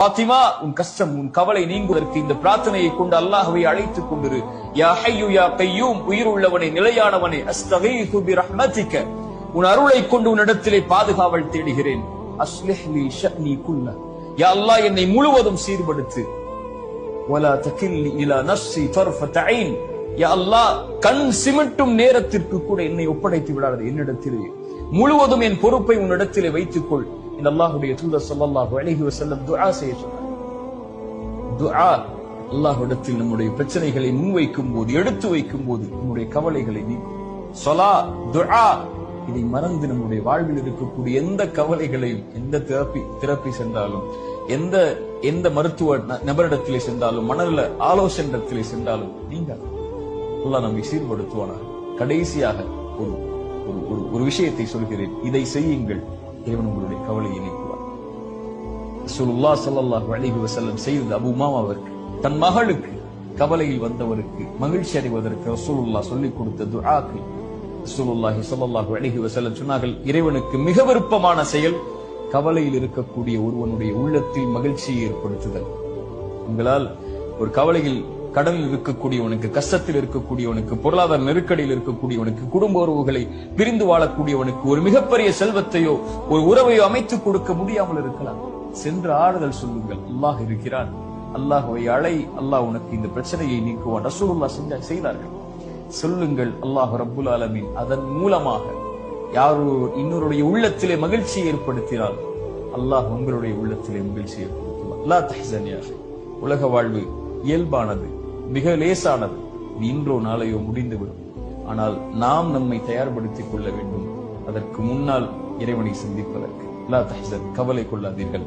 பாத்திமா உன் கஷ்டம் உன் கவலை நீங்குவதற்கு இந்த பிரார்த்தனையை கொண்டு அல்லாஹவை அழைத்துக் கொண்டிரு. யா ஹையு யா கையூம் உயிர் உள்ளவனை நிலையானவனை அஸ்தகைஹு பி ரஹ்மதிக்க உன் அருளை கொண்டு உன்னிடத்திலே பாதுகாவல் தேடுகிறேன். அஸ்லிஹ் லி குல்ல. யா அல்லாஹ் என்னை முழுவதும் சீர்படுத்து. வலா தகில்லி இலா நஃப்ஸி தர்ஃபத ஐன் யா அல்லாஹ் கண் சிமிட்டும் நேரத்திற்கு கூட என்னை ஒப்படைத்து விடாதே என்னிடத்திலே. முழுவதும் என் பொறுப்பை உன்னிடத்திலே வைத்துக்கொள். இந்த அல்லாஹுடைய தூதர் சொல்லல்லாஹு அழகி வசல்லம் துஆ செய்ய சொன்னார். துஆ அல்லாஹ்விடத்தில் நம்முடைய பிரச்சனைகளை முன்வைக்கும் போது எடுத்து வைக்கும் போது நம்முடைய கவலைகளை நீக்கும் சொலா துஆ இதை மறந்து நம்முடைய வாழ்வில் இருக்கக்கூடிய எந்த கவலைகளையும் எந்த திறப்பி திறப்பி சென்றாலும் எந்த எந்த மருத்துவ நபரிடத்திலே சென்றாலும் மனநல ஆலோசனிடத்திலே சென்றாலும் நீங்க அல்லாஹ் நம்மை சீர்படுத்துவானாக. கடைசியாக ஒரு ஒரு ஒரு விஷயத்தை சொல்கிறேன். இதை செய்யுங்கள். இறைவன் உங்களுடைய கவலையை நீக்குவார். ரசூலுல்லாஹ் ஸல்லல்லாஹு அலைஹி வஸல்லம் செய்தது அபூ அவருக்கு தன் மகளுக்கு கவலையில் வந்தவருக்கு மகிழ்ச்சி அடைவதற்கு ரசூலுல்லாஹ் சொல்லிக் கொடுத்த துஆக்கள் ரசூலுல்லாஹி ஸல்லல்லாஹு அலைஹி வஸல்லம் சொன்னார்கள் இறைவனுக்கு மிக விருப்பமான செயல் கவலையில் இருக்கக்கூடிய ஒருவனுடைய உள்ளத்தில் மகிழ்ச்சியை ஏற்படுத்துதல். உங்களால் ஒரு கவலையில் கடனில் இருக்கக்கூடியவனுக்கு கஷ்டத்தில் இருக்கக்கூடியவனுக்கு பொருளாதார நெருக்கடியில் இருக்கக்கூடியவனுக்கு குடும்ப உறவுகளை பிரிந்து வாழக்கூடியவனுக்கு ஒரு மிகப்பெரிய செல்வத்தையோ ஒரு உறவையோ அமைத்துக் கொடுக்க முடியாமல் இருக்கலாம். சென்று ஆறுதல் சொல்லுங்கள். அல்லாஹ் இருக்கிறான். அல்லாஹுவை அழை. அல்லாஹ் உனக்கு இந்த பிரச்சனையை நீக்குவான். ரசூலுல்லா செஞ்ச செய்தார்கள். சொல்லுங்கள். அல்லாஹ் ரப்புல் ஆலமின். அதன் மூலமாக யாரோ இன்னொருடைய உள்ளத்திலே மகிழ்ச்சியை ஏற்படுத்தினால் அல்லாஹ் உங்களுடைய உள்ளத்திலே மகிழ்ச்சியை ஏற்படுத்துவார் லா உலக வாழ்வு இயல்பானது. மிக லேசானது. இன்றோ நாளையோ முடிந்துவிடும். ஆனால் நாம் நம்மை தயார்படுத்திக் கொள்ள வேண்டும். அதற்கு முன்னால் இறைவனை சந்திப்பதற்கு. கவலை கொள்ளாதீர்கள்.